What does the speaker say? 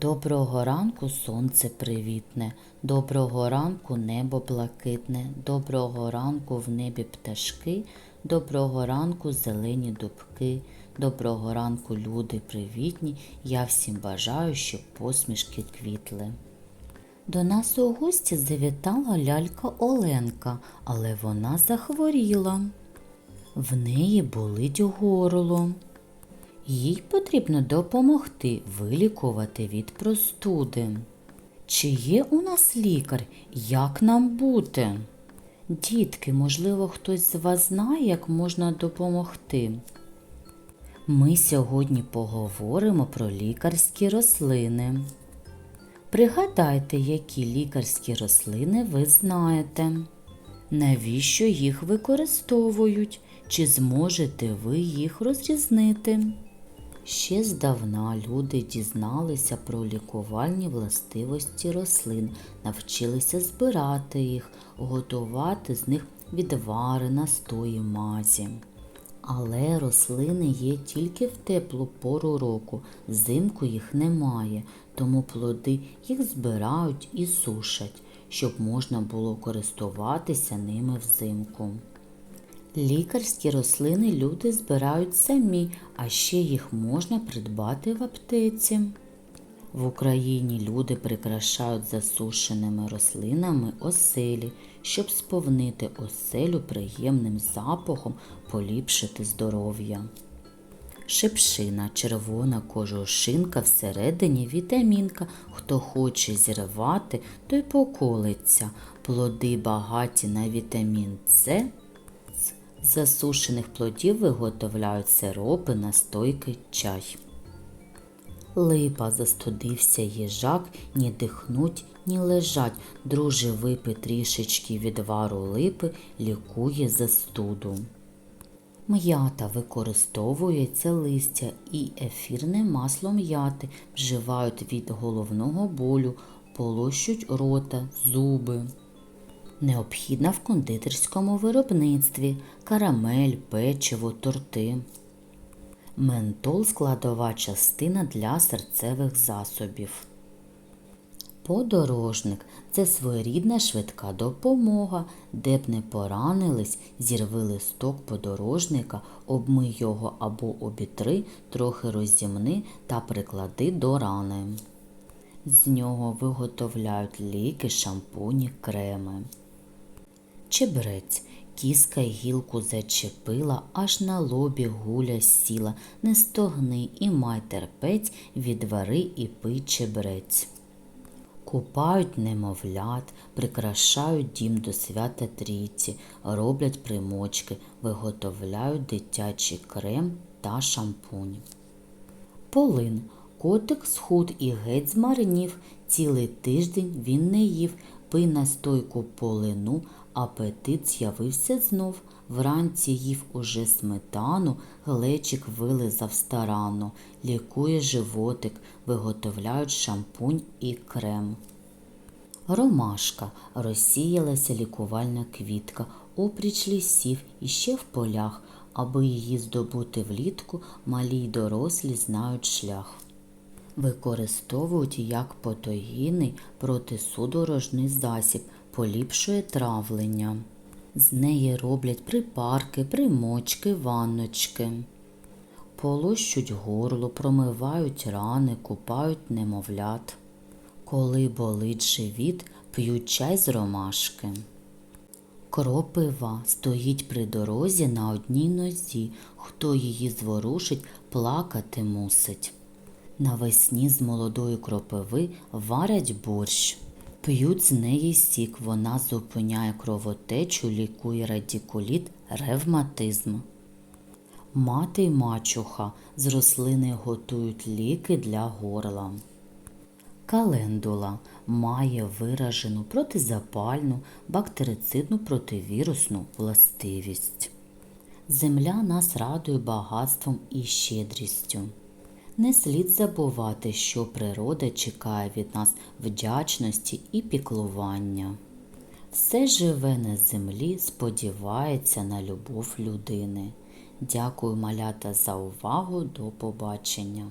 Доброго ранку сонце привітне, доброго ранку небо блакитне, доброго ранку в небі пташки, доброго ранку зелені дубки, доброго ранку люди привітні, я всім бажаю, щоб посмішки квітли. До нас у гості завітала лялька Оленка, але вона захворіла. В неї болить горло. Їй потрібно допомогти вилікувати від простуди. Чи є у нас лікар? Як нам бути? Дітки, можливо, хтось з вас знає, як можна допомогти. Ми сьогодні поговоримо про лікарські рослини. Пригадайте, які лікарські рослини ви знаєте. Навіщо їх використовують? Чи зможете ви їх розрізнити? Ще здавна люди дізналися про лікувальні властивості рослин, навчилися збирати їх, готувати з них відвари, настої мазі. Але рослини є тільки в теплу пору року, взимку їх немає, тому плоди їх збирають і сушать, щоб можна було користуватися ними взимку. Лікарські рослини люди збирають самі, а ще їх можна придбати в аптеці. В Україні люди прикрашають засушеними рослинами оселі, щоб сповнити оселю приємним запахом, поліпшити здоров'я. Шипшина, червона кожушинка, всередині вітамінка. Хто хоче зірвати, той поколиться. Плоди багаті на вітамін С. З засушених плодів виготовляють сиропи, настойки, чай. Липа застудився їжак, ні дихнуть, ні лежать. Друже, випи трішечки відвару липи, лікує застуду. М'ята використовується листя і ефірне масло м'яти вживають від головного болю, полощуть рота, зуби. Необхідна в кондитерському виробництві карамель, печиво, торти. Ментол складова частина для серцевих засобів. Подорожник це своєрідна швидка допомога, де б не поранились, зірви листок подорожника, обмий його або обітри, трохи розімни та приклади до рани. З нього виготовляють ліки, шампуні, креми. Чебрець. Кіска гілку зачепила, аж на лобі гуля сіла. Не стогни і май терпець, відвари і пий чебрець. Купають немовлят, прикрашають дім до свята трійці, роблять примочки, виготовляють дитячий крем та шампунь. Полин. Котик схуд і геть змарнів. Цілий тиждень він не їв. Пий настойку полину, апетит з'явився знов. Вранці їв уже сметану, глечик вилизав старанно, лікує животик, виготовляють шампунь і крем. Ромашка розсіялася лікувальна квітка, опріч лісів і ще в полях, аби її здобути влітку, малі й дорослі знають шлях. Використовують як потогінний протисудорожний засіб, поліпшує травлення. З неї роблять припарки, примочки, ванночки. Полощуть горло, промивають рани, купають немовлят. Коли болить живіт, п'ють чай з ромашки. Кропива стоїть при дорозі на одній нозі. Хто її зворушить, плакати мусить. Навесні з молодої кропиви варять борщ. П'ють з неї сік, вона зупиняє кровотечу, лікує радікуліт, ревматизм. Мати й мачуха з рослини готують ліки для горла. Календула має виражену протизапальну, бактерицидну противірусну властивість. Земля нас радує багатством і щедрістю. Не слід забувати, що природа чекає від нас вдячності і піклування. Все живе на землі сподівається на любов людини. Дякую, малята, за увагу. До побачення.